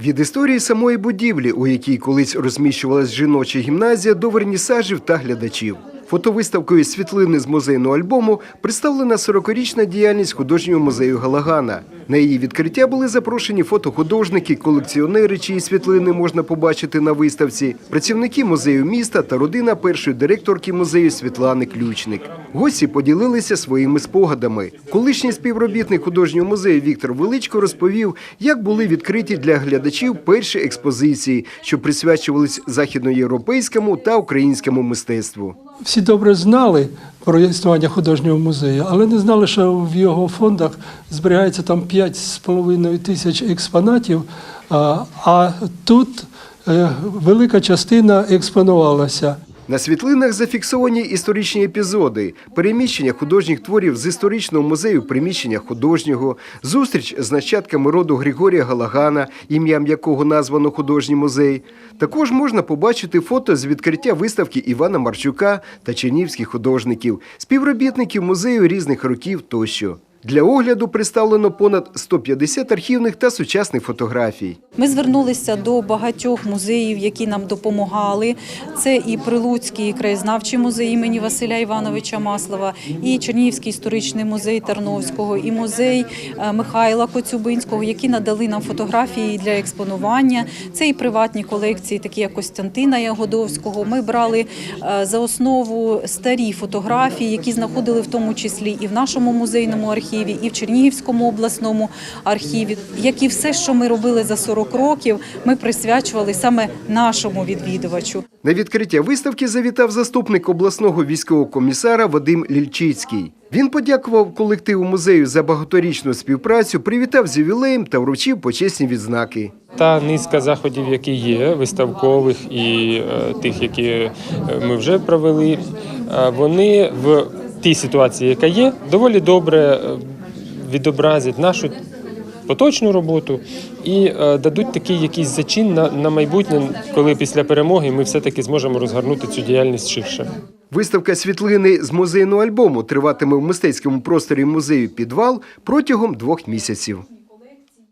Від історії самої будівлі, у якій колись розміщувалась жіноча гімназія, до вернісажів та глядачів. Фотовиставкою світлини з музейного альбому представлена 40-річна діяльність художнього музею Галагана. На її відкриття були запрошені фотохудожники, колекціонери, чиї світлини можна побачити на виставці, працівники музею міста та родина першої директорки музею Світлани Ключник. Гості поділилися своїми спогадами. Колишній співробітник художнього музею Віктор Величко розповів, як були відкриті для глядачів перші експозиції, що присвячувались західноєвропейському та українському мистецтву. Всі добре знали про існування художнього музею, але не знали, що в його фондах зберігається там 5,5 тисяч експонатів, а, тут е, велика частина експонувалася. На світлинах зафіксовані історичні епізоди, переміщення художніх творів з історичного музею приміщення художнього, зустріч з нащадками роду Григорія Галагана, ім'ям якого названо художній музей. Також можна побачити фото з відкриття виставки Івана Марчука та чернівських художників, співробітників музею різних років тощо. Для огляду представлено понад 150 архівних та сучасних фотографій. Ми звернулися до багатьох музеїв, які нам допомагали. Це і Прилуцький краєзнавчий музей імені Василя Івановича Маслова, і Чернігівський історичний музей Тарновського, і музей е, Михайла Коцюбинського, які надали нам фотографії для експонування. Це і приватні колекції, такі як Костянтина Ягодовського. Ми брали е, за основу старі фотографії, які знаходили в тому числі і в нашому музейному архіві, і в Чернігівському обласному архіві. Як і все, що ми робили за 40 років, ми присвячували саме нашому відвідувачу. На відкриття виставки завітав заступник обласного військового комісара Вадим Лільчицький. Він подякував колективу музею за багаторічну співпрацю, привітав з ювілеєм та вручив почесні відзнаки. Та низка заходів, які є, виставкових і е, тих, які е, ми вже провели, е, вони в тій ситуації, яка є, доволі добре е, відобразять нашу поточну роботу і е, дадуть такий якийсь зачин на, на майбутнє, коли після перемоги ми все-таки зможемо розгорнути цю діяльність ширше. Виставка світлини з музейного альбому триватиме в мистецькому просторі музею Підвал протягом двох місяців.